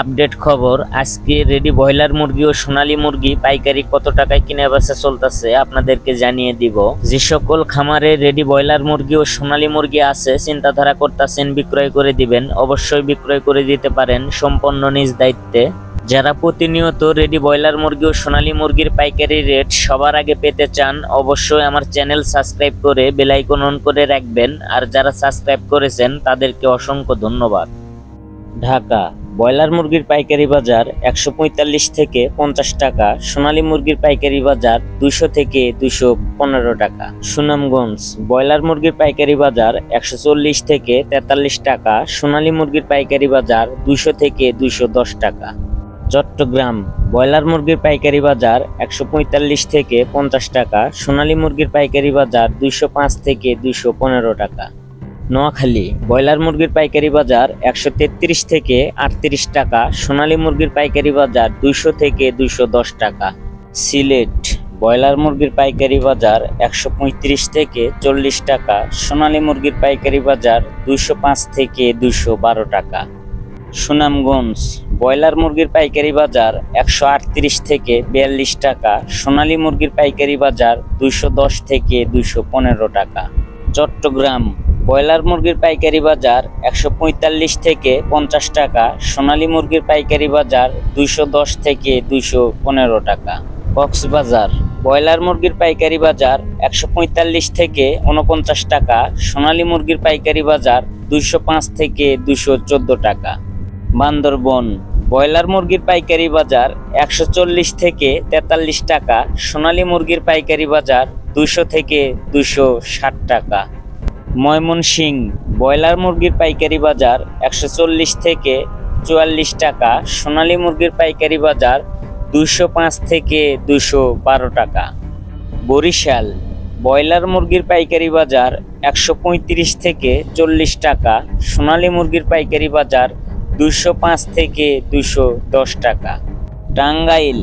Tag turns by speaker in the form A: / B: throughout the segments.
A: Update খবর, আজকে ready broiler মুরগি ও সোনালী মুরগি পাইকারি কত টাকায় কিনে বেচা চলতেছে আপনাদেরকে জানিয়ে দিব। যে সকল খামারে রেডি ব্রয়লার মুরগি ও সোনালী মুরগি আছে, চিন্তাধারা করতেছেন বিক্রয় করে দিবেন। অবশ্যই বিক্রয় করে দিতে পারেন সম্পন্ন নিজ দায়িত্বে। যারা প্রতিনিয়ত রেডি ব্রয়লার মুরগি ও সোনালী মুরগির পাইকারি রেট সবার আগে পেতে চান, অবশ্যই আমার চ্যানেল সাবস্ক্রাইব করে বেলাইকন অন করে রাখবেন। আর যারা সাবস্ক্রাইব করেছেন, তাদেরকে অসংখ্য ধন্যবাদ। ঢাকা ব্রয়লার মুরগির পাইকারি বাজার একশো পঁয়তাল্লিশ থেকে পঞ্চাশ টাকা, সোনালী মুরগির পাইকারি বাজার দুইশো থেকে দুইশো পনেরো টাকা। সুনামগঞ্জ, ব্রয়লার মুরগির পাইকারি বাজার একশো চল্লিশ থেকে তেতাল্লিশ টাকা, সোনালী মুরগির পাইকারি বাজার দুইশো থেকে দুইশো দশ টাকা। চট্টগ্রাম, ব্রয়লার মুরগির পাইকারি বাজার একশো পঁয়তাল্লিশ থেকে পঞ্চাশ টাকা, সোনালী মুরগির পাইকারি বাজার দুইশো পাঁচ থেকে দুইশো পনেরো টাকা। নোয়াখালী, ব্রয়লার মুরগির পাইকারি বাজার একশো তেত্রিশ থেকে আটত্রিশ টাকা, সোনালী মুরগির পাইকারি বাজার দুইশো থেকে দুইশো দশ টাকা। সিলেট, ব্রয়লার মুরগির পাইকারি বাজার একশো পঁয়ত্রিশ থেকে চল্লিশ টাকা, সোনালী মুরগির পাইকারি বাজার দুইশো পাঁচ থেকে দুইশো বারো টাকা। সুনামগঞ্জ, ব্রয়লার মুরগির পাইকারি বাজার একশো আটত্রিশ থেকে বিয়াল্লিশ টাকা, সোনালী মুরগির পাইকারি বাজার দুইশো দশ থেকে দুইশো পনেরো টাকা। চট্টগ্রাম ব্রয়লার মুরগির পাইকারি বাজার একশো পঁয়তাল্লিশ থেকে পঞ্চাশ টাকা, সোনালী মুরগির পাইকারি বাজার দুইশো দশ থেকে দুইশো পনেরো টাকা। কক্সবাজার, ব্রয়লার মুরগির পাইকারি বাজার একশো পঁয়তাল্লিশ থেকে উনপঞ্চাশ টাকা, সোনালী মুরগির পাইকারি বাজার দুইশো পাঁচ থেকে দুইশো চোদ্দ টাকা। বান্দরবন, ব্রয়লার মুরগির পাইকারি বাজার একশো চল্লিশ থেকে তেতাল্লিশ টাকা, সোনালী মুরগির পাইকারি বাজার দুইশো থেকে দুশো ষাট টাকা। ময়মনসিং ব্রয়লার মুরগির পাইকারি বাজার একশো চল্লিশ থেকে চুয়াল্লিশ টাকা, সোনালী মুরগির পাইকারি বাজার দুইশো পাঁচ থেকে দুশো বারো টাকা। বরিশাল, ব্রয়লার মুরগির পাইকারি বাজার একশো পঁয়ত্রিশ থেকে চল্লিশ টাকা, সোনালী মুরগির পাইকারি বাজার দুশো পাঁচ থেকে দুশো দশ টাকা। টাঙ্গাইল,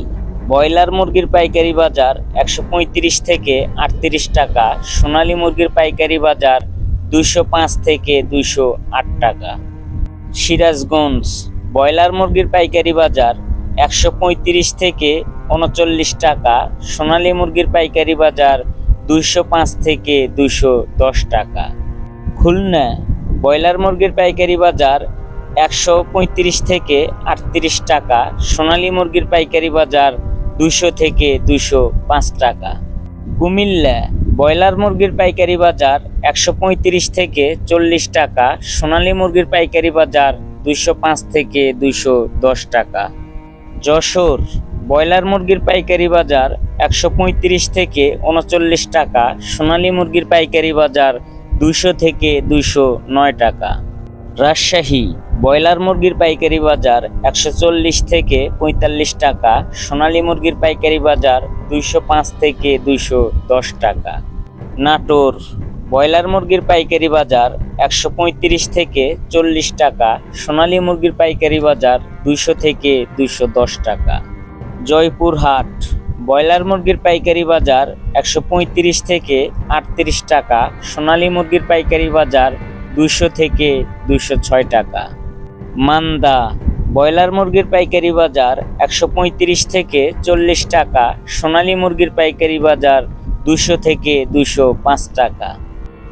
A: ব্রয়লার মুরগির পাইকারি বাজার একশো পঁয়ত্রিশ থেকে আটত্রিশ টাকা, সোনালী মুরগির পাইকারি বাজার দুইশো পাঁচ থেকে দুইশো আট টাকা। সিরাজগঞ্জ ব্রয়লার মুরগির পাইকারি বাজার একশো পঁয়ত্রিশ থেকে উনচল্লিশ টাকা, সোনালী মুরগির পাইকারি বাজার দুইশো পাঁচ থেকে দুইশো দশ টাকা। খুলনা ব্রয়লার মুরগির পাইকারি বাজার একশো পঁয়ত্রিশ থেকে আটত্রিশ টাকা, সোনালী মুরগির পাইকারি বাজার দুইশো থেকে দুইশো পাঁচ টাকা। কুমিল্লা ব্রয়লার মুরগির পাইকারি বাজার একশো পঁয়ত্রিশ থেকে চল্লিশ টাকা, সোনালী মুরগির পাইকারি বাজার দুইশো পাঁচ থেকে দুইশো দশ টাকা। যশোর ব্রয়লার মুরগির পাইকারি বাজার একশো পঁয়ত্রিশ থেকে উনচল্লিশ টাকা, সোনালী মুরগির পাইকারি বাজার দুইশো থেকে দুইশো নয় টাকা। রাজশাহী ব্রয়লার মুরগির পাইকারি বাজার একশো চল্লিশ থেকে পঁয়তাল্লিশ টাকা, সোনালী মুরগির পাইকারি বাজার দুইশো পাঁচ থেকে দুইশো দশ টাকা। নাটোর ব্রয়লার মুরগির পাইকারি বাজার একশো পঁয়ত্রিশ থেকে চল্লিশ টাকা, সোনালী মুরগির পাইকারি বাজার দুইশো থেকে দুইশো দশ টাকা। জয়পুরহাট ব্রয়লার মুরগির পাইকারি বাজার একশো পঁয়ত্রিশ থেকে আটত্রিশ টাকা, সোনালী মুরগির পাইকারি বাজার দুইশো থেকে দুশো ছয় টাকা। মান্দা ব্রয়লার মুরগির পাইকারি বাজার একশো পঁয়ত্রিশ থেকে চল্লিশ টাকা, সোনালী মুরগির পাইকারি বাজার দুশো থেকে দুশো পাঁচ টাকা।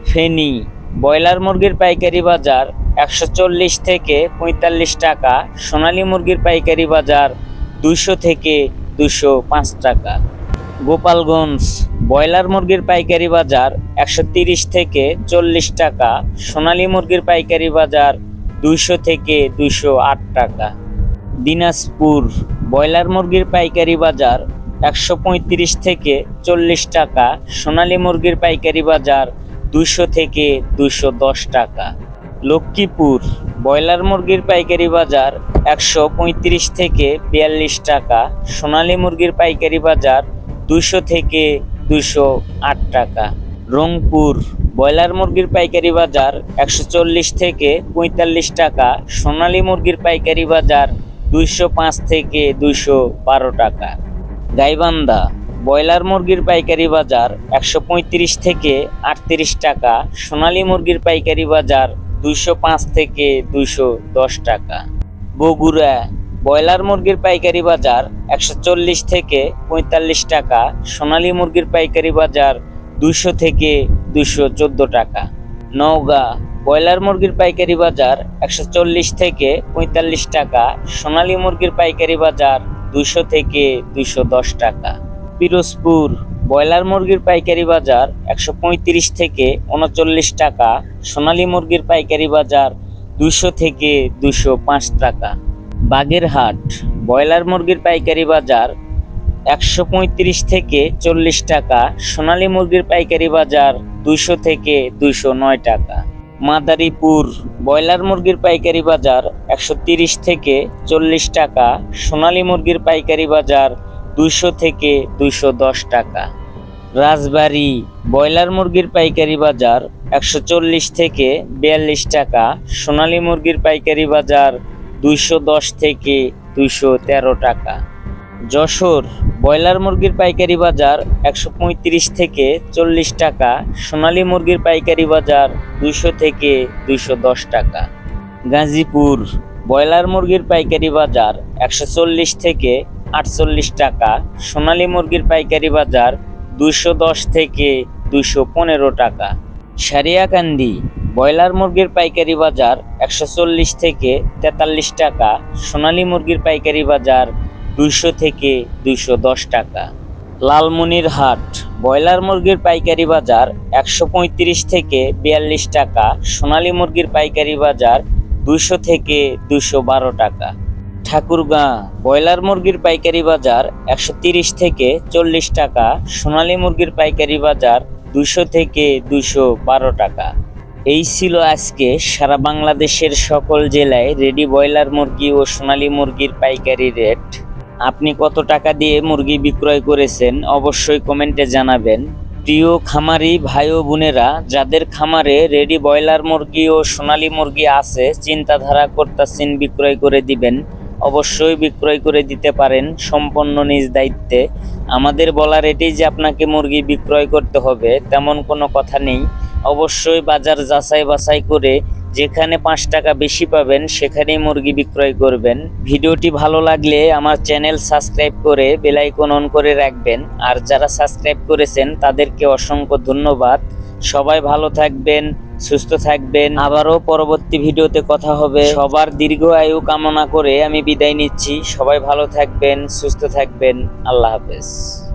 A: ফেনি ব্রয়লার মুরগির পাইকারি বাজার একশো চল্লিশ থেকে পঁয়তাল্লিশ টাকা, সোনালী মুরগির পাইকারি বাজার দুশো থেকে দুশো পাঁচ টাকা। গোপালগঞ্জ ব্রয়লার মুরগির পাইকারি বাজার একশো থেকে চল্লিশ টাকা, সোনালী মুরগির পাইকারি বাজার দুইশো থেকে দুইশো আট টাকা। দিনাজপুর ব্রয়লার মুরগির পাইকারি বাজার একশো পঁয়ত্রিশ থেকে চল্লিশ টাকা, সোনালী মুরগির পাইকারি বাজার দুইশো থেকে দুইশো দশ টাকা। লক্ষ্মীপুর ব্রয়লার মুরগির পাইকারি বাজার একশো পঁয়ত্রিশ থেকে বিয়াল্লিশ টাকা, সোনালী মুরগির পাইকারি বাজার দুইশো থেকে দুইশো আট টাকা। রংপুর ব্রয়লার মুরগির পাইকারি বাজার একশো চল্লিশ থেকে পঁয়তাল্লিশ টাকা, সোনালী মুরগির পাইকারি বাজার দুইশো পাঁচ থেকে দুইশো বারো টাকা। গাইবান্ধা ব্রয়লার মুরগির পাইকারি বাজার একশো পঁয়ত্রিশ থেকে আটত্রিশ টাকা, সোনালী মুরগির পাইকারি বাজার দুইশো পাঁচ থেকে দুইশো দশ টাকা। বগুড়া ব্রয়লার মুরগির পাইকারি বাজার একশো চল্লিশ থেকে পঁয়তাল্লিশ টাকা, সোনালী মুরগির পাইকারি বাজার দুশো থেকে দুশো টাকা। নওগাঁ, ব্রয়লার মুরগির পাইকারি বাজার একশো চল্লিশ থেকে পঁয়তাল্লিশ টাকা, সোনালী মুরগির পাইকারি বাজার দুশো থেকে দুশো টাকা। পিরোজপুর, ব্রয়লার মুরগির পাইকারি বাজার একশো পঁয়ত্রিশ থেকে উনচল্লিশ টাকা, সোনালী মুরগির পাইকারি বাজার দুশো থেকে দুশো টাকা। বাগেরহাট, ব্রয়লার মুরগির পাইকারি বাজার একশো পঁয়ত্রিশ থেকে চল্লিশ টাকা, সোনালী মুরগির পাইকারি বাজার দুইশো থেকে দুইশো নয় টাকা। মাদারীপুর, ব্রয়লার মুরগির পাইকারি বাজার একশো তিরিশ থেকে চল্লিশ টাকা, সোনালী মুরগির পাইকারি বাজার দুইশো থেকে দুইশো দশ টাকা। রাজবাড়ী, ব্রয়লার মুরগির পাইকারি বাজার একশো চল্লিশ থেকে বিয়াল্লিশ টাকা, সোনালী মুরগির পাইকারি বাজার দুইশো দশ থেকে দুইশো তেরো টাকা। যশোর ব্রয়লার মুরগির পাইকারি বাজার একশো পঁয়ত্রিশ থেকে চল্লিশ টাকা, সোনালী মুরগির পাইকারি বাজার দুইশো থেকে দুইশো দশ টাকা। গাজীপুর ব্রয়লার মুরগির পাইকারি বাজার একশো চল্লিশ থেকে আটচল্লিশ টাকা, সোনালী মুরগির পাইকারি বাজার দুইশো দশ থেকে দুইশো পনেরো টাকা। সারিয়াকান্দি ব্রয়লার মুরগির পাইকারি বাজার একশো চল্লিশ থেকে তেতাল্লিশ টাকা, সোনালী মুরগির পাইকারি বাজার দুইশো থেকে দুইশো দশ টাকা। লালমনিরহাট, ব্রয়লার মুরগির পাইকারি বাজার একশো পঁয়ত্রিশ থেকে বিয়াল্লিশ টাকা, সোনালী মুরগির পাইকারি বাজার দুইশো থেকে দুইশো বারো টাকা। ঠাকুরগাঁ, ব্রয়লার মুরগির পাইকারি বাজার একশো তিরিশ থেকে চল্লিশ টাকা, সোনালী মুরগির পাইকারি বাজার দুইশো থেকে দুইশো বারো টাকা। এই ছিল আজকে সারা বাংলাদেশের সকল জেলায় রেডি ব্রয়লার মুরগি ও সোনালী মুরগির পাইকারি রেট। আপনি কত টাকা দিয়ে মুরগি বিক্রয় করেছেন অবশ্যই কমেন্টে জানাবেন। প্রিয় খামারি ভাই ও বোনেরা, যাদের খামারে রেডি ব্রয়লার মুরগি ও সোনালী মুরগি আছে, চিন্তাধারা করতেছেন বিক্রয় করে দিবেন। অবশ্যই বিক্রয় করে দিতে পারেন সম্পন্ন নিজ দায়িত্বে। আমাদের বলার এটাই যে আপনাকে মুরগি বিক্রয় করতে হবে, তেমন কোনো কথা নেই। অবশ্যই বাজার যাচাই বাছাই করে যেখানে পাঁচ টাকা বেশি পাবেন, সেখানেই মুরগি বিক্রয় করবেন। ভিডিওটি ভালো লাগলে আমার চ্যানেল সাবস্ক্রাইব করে বেলাইকন অন করে রাখবেন। আর যারা সাবস্ক্রাইব করেছেন, তাদেরকে অসংখ্য ধন্যবাদ। সবাই ভালো থাকবেন, সুস্থ থাকবেন। আবারও পরবর্তী ভিডিওতে কথা হবে। সবার দীর্ঘ আয়ু কামনা করে আমি বিদায় নিচ্ছি। সবাই ভালো থাকবেন, সুস্থ থাকবেন। আল্লাহ হাফেজ।